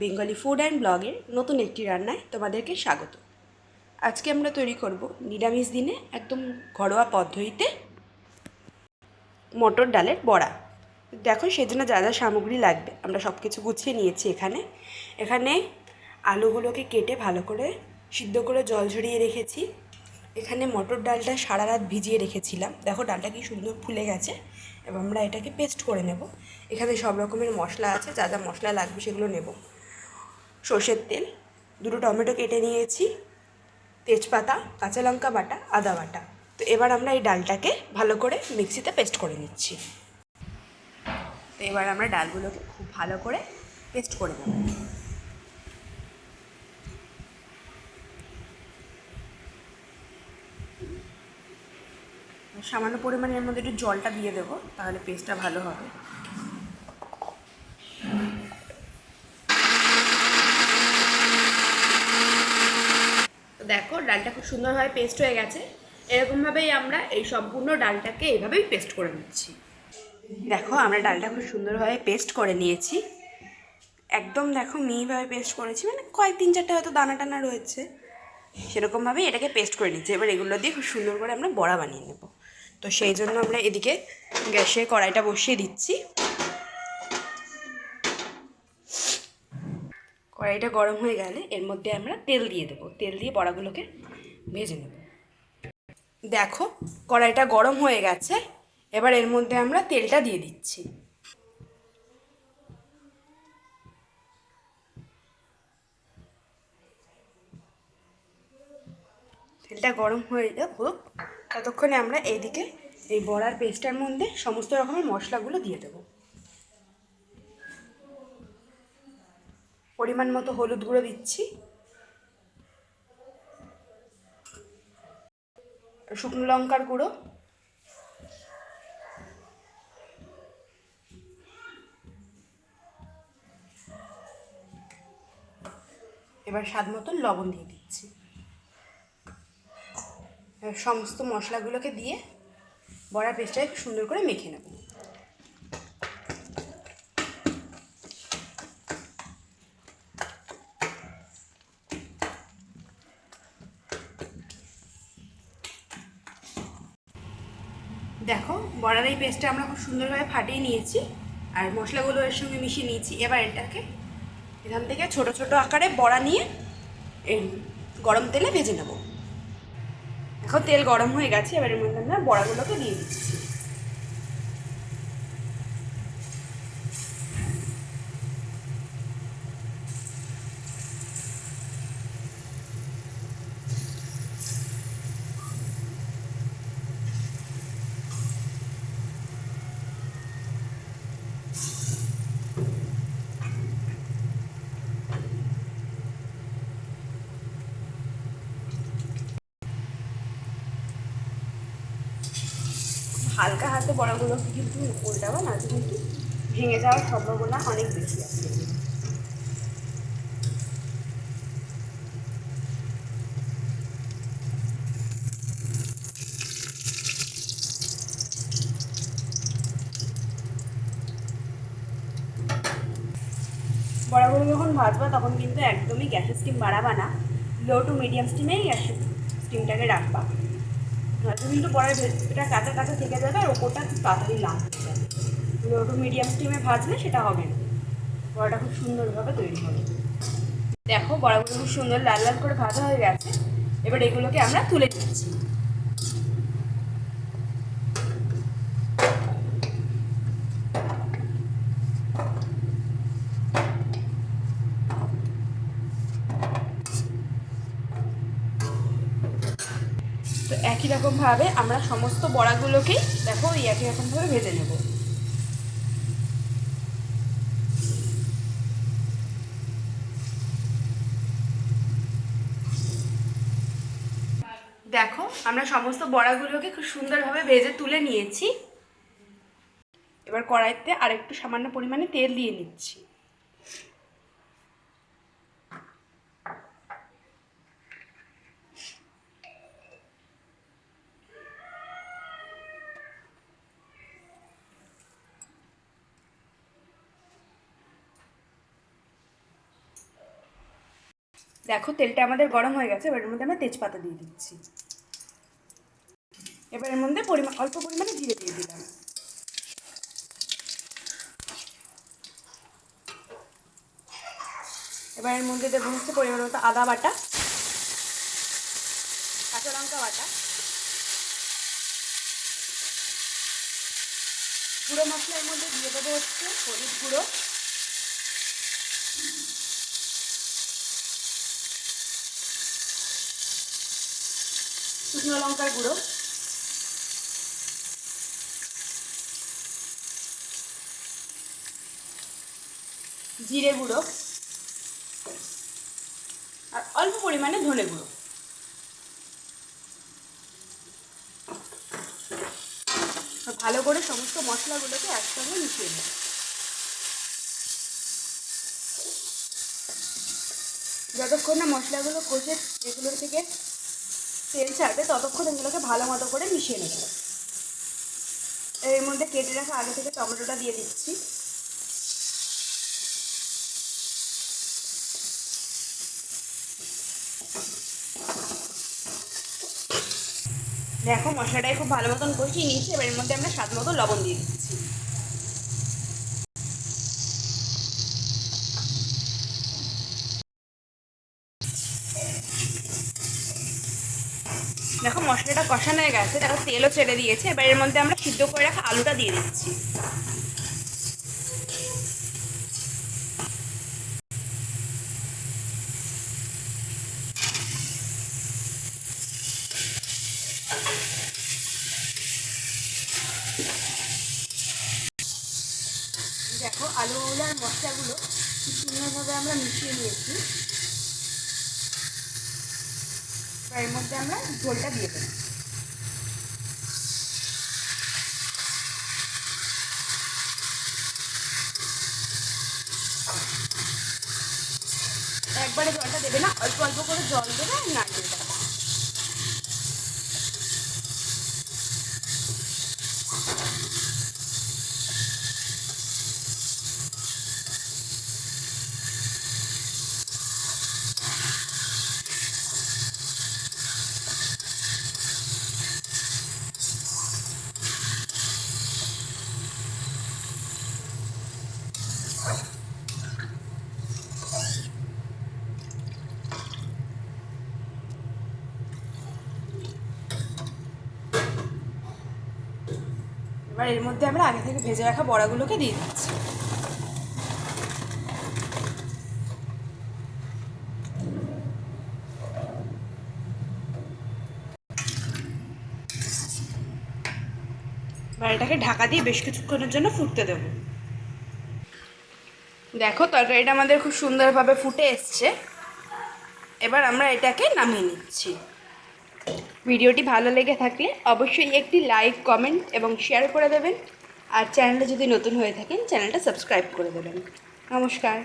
Bengali food and ব্লগের নতুন একটি রান্নায় তোমাদেরকে স্বাগত। আজকে আমরা তৈরি করব নিরামিষ দিনে একদম ঘরোয়া পদ্ধতিতে মটর ডালের বড়া। দেখো সেজন্য যা যা সামগ্রী লাগবে, আমরা সব কিছু গুছিয়ে নিয়েছি এখানে। এখানে আলুগুলোকে কেটে ভালো করে সিদ্ধ করে জল ঝরিয়ে রেখেছি। এখানে মটর ডালটা সারা রাত ভিজিয়ে রেখেছিলাম। দেখো ডালটা কি সুন্দর ফুলে গেছে। এবং আমরা এটাকে পেস্ট করে নেব। এখানে সব রকমের মশলা আছে, যা যা মশলা লাগবে সেগুলো নেব। সর্ষের তেল, দুটো টমেটো কেটে নিয়েছি, তেজপাতা, কাঁচা লঙ্কা বাটা, আদা বাটা। তো এবার আমরা এই ডালটাকে ভালো করে মিক্সিতে পেস্ট করে নিচ্ছি। তো এবার আমরা ডালগুলোকে খুব ভালো করে পেস্ট করে নেব। সামান্য পরিমাণে এর মধ্যে একটু জলটা দিয়ে দেবো, তাহলে পেস্টটা ভালো হবে। দেখো, ডালটা খুব সুন্দরভাবে পেস্ট হয়ে গেছে। এরকমভাবেই আমরা এই সম্পূর্ণ ডালটাকে এইভাবেই পেস্ট করে নিচ্ছি। দেখো, আমরা ডালটা খুব সুন্দরভাবে পেস্ট করে নিয়েছি। একদম দেখো, মিহিভাবে পেস্ট করেছি মানে কয়েক তিন চারটে হয়তো দানা টানা রয়েছে। সেরকমভাবেই এটাকে পেস্ট করে নিচ্ছি। এবার এগুলো দিয়ে খুব সুন্দর করে আমরা বড়া বানিয়ে নেব। তো সেই জন্য আমরা এদিকে গ্যাসে কড়াইটা বসিয়ে দিচ্ছি। কড়াইটা গরম হয়ে গেলে এর মধ্যে আমরা তেল দিয়ে দেবো। তেল দিয়ে বড়াগুলোকে ভেজে নেব। দেখো, কড়াইটা গরম হয়ে গেছে। এবার এর মধ্যে আমরা তেলটা দিয়ে দিচ্ছি। তেলটা গরম হয়ে হোক, ততক্ষণে আমরা এইদিকে এই বড়ার পেস্টটার মধ্যে সমস্ত রকমের মশলাগুলো দিয়ে দেবো। পরিমাণ মতো হলুদ গুঁড়ো দিচ্ছি। শুকনো লঙ্কার গুঁড়ো। এবার স্বাদ মতন লবণ দিয়ে দিচ্ছি। সমস্ত মশলাগুলোকে দিয়ে বড়ার পেস্টটাকে সুন্দর করে মেখে নেব। দেখো, বড়ার এই পেস্টটা আমরা খুব সুন্দরভাবে ফাটিয়ে নিয়েছি, আর মশলাগুলো এর সঙ্গে মিশিয়ে নিয়েছি। এবার এটাকে এখান থেকে ছোট ছোট আকারে বড়া নিয়ে গরম তেলে ভেজে নেব। এখন তেল গরম হয়ে গেছে, এবার এর মধ্যে আমরা বড়াগুলোকে দিয়ে দিচ্ছি। হালকা হাতে বড়াগুলো কিন্তু উল্টাবো না কিন্তু ভেঙে যাওয়ার সম্ভাবনা অনেক বেশি আছে। বড়াগুলো যখন ভাজবা, তখন কিন্তু একদমই গ্যাসের স্টিম বাড়াবা না। লো টু মিডিয়াম স্টিমেই গ্যাসের স্টিমটাকে রাখবা। নয়তো কিন্তু পরে এটা কাঁচা কাঁচা থেকে যাবে আর ওপরটা খুব তাড়াতাড়ি হয়ে যাবে। লো মিডিয়াম স্টিমে ভাজলে সেটা হবে না। বড়াটা খুব সুন্দরভাবে তৈরি হবে। দেখো, বড়াগুলো খুব সুন্দর লাল লাল করে ভাজা হয়ে গেছে। এবার এগুলোকে আমরা তুলে দিচ্ছি তো একই রকমভাবে আমরা সমস্ত বড়াগুলোকেই দেখো এই একই রকমভাবে ভেজে নেব। দেখো, আমরা সমস্ত বড়াগুলোকে খুব সুন্দরভাবে ভেজে তুলে নিয়েছি। এবার কড়াইতে আরেকটু সামান্য পরিমাণে তেল দিয়ে নিচ্ছি। দেখো, তেলটা আমাদের গরম হয়ে গেছে এবার এর মধ্যে আমরা তেজপাতা দিয়ে দিচ্ছি। এবার এর মধ্যে পরিমাণ অল্প পরিমাণে জিরে দিয়ে দিলাম। এবার এর মধ্যে দেবো হচ্ছে পরিমাণ মতো আদা বাটা, কাঁচা লঙ্কা বাটা, গুঁড়ো মশলার মধ্যে দিয়ে দেবো হচ্ছে হলুদ গুঁড়ো। শুকনো লঙ্কার গুঁড়ো। জিরে গুঁড়ো। আর অল্প পরিমাণে ধনে গুঁড়ো। ভালো করে সমস্ত মশলাগুলোকে একসঙ্গে মিশিয়ে নেব। যতক্ষণ না মশলাগুলো কষে এগুলোর থেকে তেল ছাড়বে, ততক্ষণ এগুলোকে ভালো মতো করে মিশিয়ে নেব। এর মধ্যে কেটে রাখা আগে থেকে টমেটোটা দিয়ে দিচ্ছি। দেখো মশলাটাই খুব ভালো মতন কষিয়ে নিয়েছি, এবার এর মধ্যে আমরা স্বাদ মতো লবণ দিয়ে দিচ্ছি দেখো মশলাটা কষানো হয়ে গেছে দেখো তেলও ছেড়ে দিয়েছে। এবার এর মধ্যে আমরা সিদ্ধ করে রাখা আলুটা দিয়ে দিচ্ছি। দেখো, আলুগুলো আর মশলাগুলো খুব সুন্দরভাবে আমরা মিশিয়ে নিয়েছি। এর মধ্যে আমরা ঝোলটা দিয়ে দেবো। একবারে জলটা দেবে না অল্প অল্প করে জল দেবে আর নাড়িয়ে দেবে। এবার এর মধ্যে আমরা আগে থেকে ভেজে রাখা বড়াগুলোকে দিয়ে দিচ্ছি। এটাকে ঢাকা দিয়ে বেশ কিছুক্ষণের জন্য ফুটতে দেবো। দেখো, তরকারিটা আমাদের খুব সুন্দরভাবে ফুটে এসছে। এবার আমরা এটাকে নামিয়ে নিচ্ছি। ভিডিওটি ভালো লেগে থাকলে অবশ্যই একটি লাইক, কমেন্ট এবং শেয়ার করে দেবেন। আর চ্যানেলটা যদি নতুন হয়ে থাকেন, চ্যানেলটা সাবস্ক্রাইব করে দেবেন। নমস্কার।